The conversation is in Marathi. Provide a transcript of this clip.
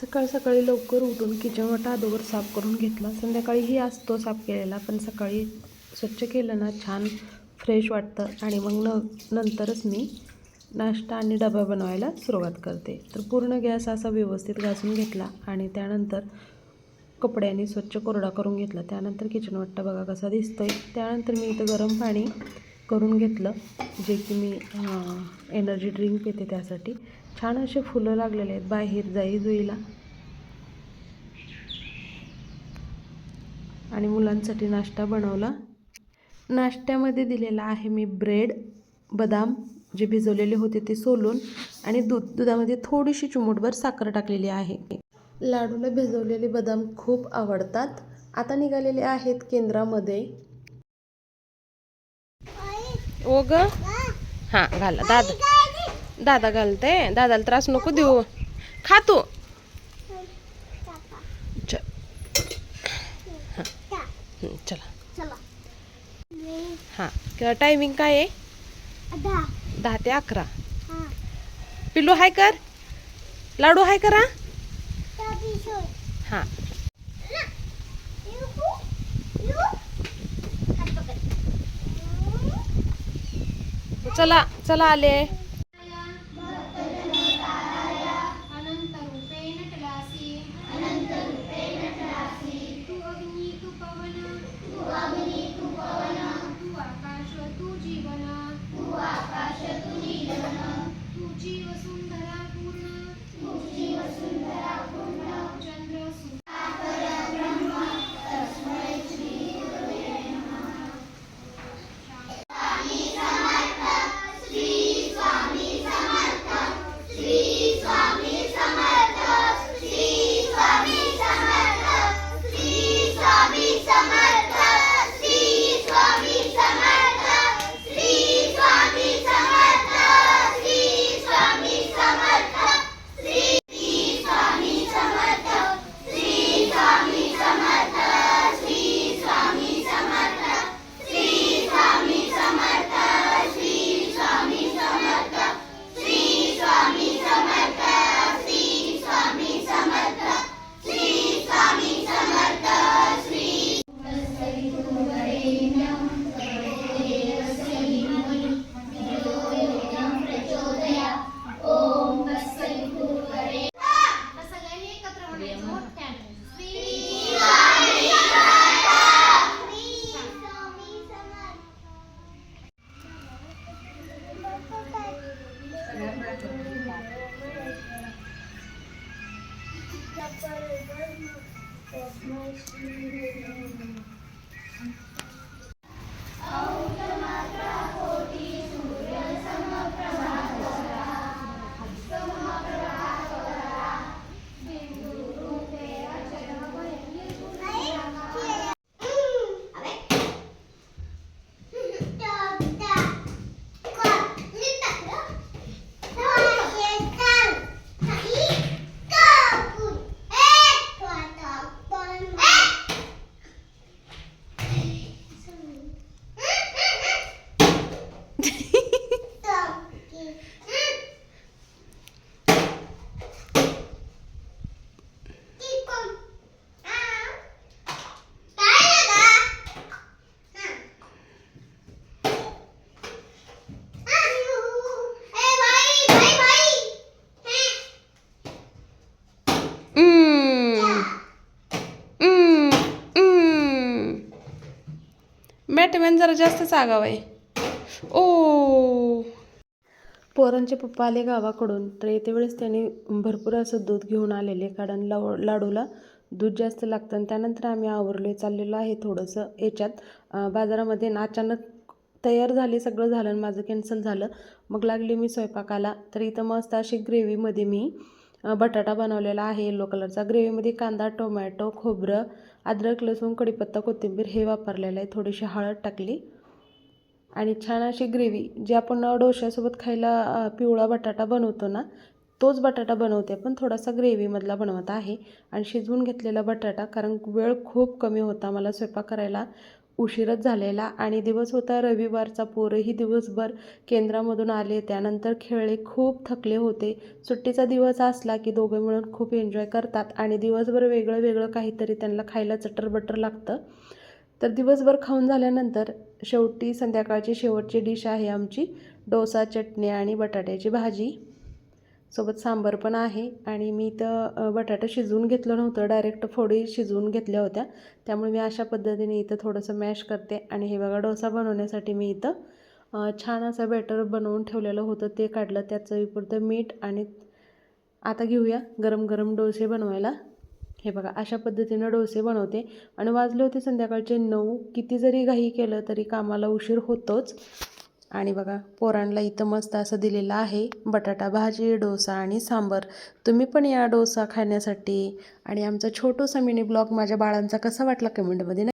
सकाळ सकाळी लवकर उठून किचन वाटा अगोदर साफ करून घेतला. संध्याकाळीही असतो साफ केलेला पण सकाळी स्वच्छ केलं ना छान फ्रेश वाटतं. आणि मग न नंतरच मी नाश्ता आणि डबा बनवायला सुरुवात करते. तर पूर्ण गॅस असा व्यवस्थित घासून घेतला आणि त्यानंतर कपड्यांनी स्वच्छ कोरडा करून घेतला. त्यानंतर किचन वाटा बघा कसा दिसतो आहे त्यानंतर मी इथं गरम पाणी करून घेतलं जे की मी एनर्जी ड्रिंक पिते त्यासाठी. छान असे फुलं लागलेले आहेत. बाहेर जाई जुईला. आणि मुलांसाठी नाश्ता बनवला. नाश्त्यामध्ये दिलेला आहे मी ब्रेड बदाम जे भिजवलेले होते ते सोलून आणि दूध. दुधामध्ये थोडीशी चिमूटभर साखर टाकलेली आहे. लाडूला भिजवलेले बदाम खूप आवडतात. आता निघालेले आहेत केंद्रामध्ये. ओ ग. हां घाला. दादा. दादा घालते. दादाला त्रास नको देऊ. खा तू. चला. हां टायमिंग काय आहे? दहा ते अकरा. पिल्लू हाय कर. लाडू हाय करा. हां. चला चला आले. Thank you. बॅटमॅन जरा जास्तच आगाव आहे. ओ. पोरांचे पप्पा आले गावाकडून तर येते वेळेस त्यांनी भरपूर असं दूध घेऊन आलेले कारण लाव लाडूला दूध जास्त लागतं आणि त्यानंतर आम्ही आवरले चाललेलो आहे थोडंसं याच्यात. बाजारामध्ये ना अचानक तयार झाले सगळं झालं आणि माझं कॅन्सल झालं. मग लागले मी स्वयंपाकाला तर इथं मस्त अशी ग्रेव्हीमध्ये मी बटाटा बनवलेला आहे येलो कलरचा ग्रेव्हीमध्ये कांदा टोमॅटो खोबरं अद्रक लसूण कढीपत्ता कोथिंबीर हे वापरलेलं आहे. थोडीशी हळद टाकली. आणि छान अशी ग्रेव्ही जी आपण डोश्यासोबत खायला पिवळा बटाटा बनवतो ना तोच बटाटा बनवते. पण थोडासा ग्रेव्हीमधला बनवत आहे. आणि शिजवून घेतलेला बटाटा कारण वेळ खूप कमी होता मला स्वयंपाक करायला. उशीरच झालेला आणि दिवस होता रविवारचा. पोरंही दिवसभर केंद्रामधून आले. त्यानंतर खेळले. खूप थकले होते. सुट्टीचा दिवस असला की दोघं मिळून खूप एन्जॉय करतात आणि दिवसभर वेगळं वेगळं काहीतरी त्यांना खायला चटरबटर लागतं. तर दिवसभर खाऊन झाल्यानंतर शेवटी संध्याकाळची शेवटची डिश आहे आमची डोसा चटणी आणि बटाट्याची भाजी. सोबत सांबार पण आहे. आणि मी तर बटाटा शिजवून घेतलं नव्हतं. डायरेक्ट फोडी शिजवून घेतल्या होत्या. त्यामुळे मी अशा पद्धतीने इथं थोडंसं मॅश करते. आणि हे बघा डोसा बनवण्यासाठी मी इथं छान असं बॅटर बनवून ठेवलेलं होतं. ते काढलं. त्याचं विपुरतं मीठ आणि आता घेऊया गरम गरम डोसे बनवायला. हे बघा अशा पद्धतीनं डोसे बनवते. आणि वाजले होते संध्याकाळचे नऊ. किती जरी घाई केलं तरी कामाला उशीर होतोच. आणि बघा पोरांना इथं मस्त असं दिलेलं आहे बटाटा भाजी डोसा आणि सांबर. तुम्ही पण या डोसा खाण्यासाठी. आणि आमचा छोटूसा मिनी ब्लॉग माझ्या बाळांचा कसा वाटला कमेंटमध्ये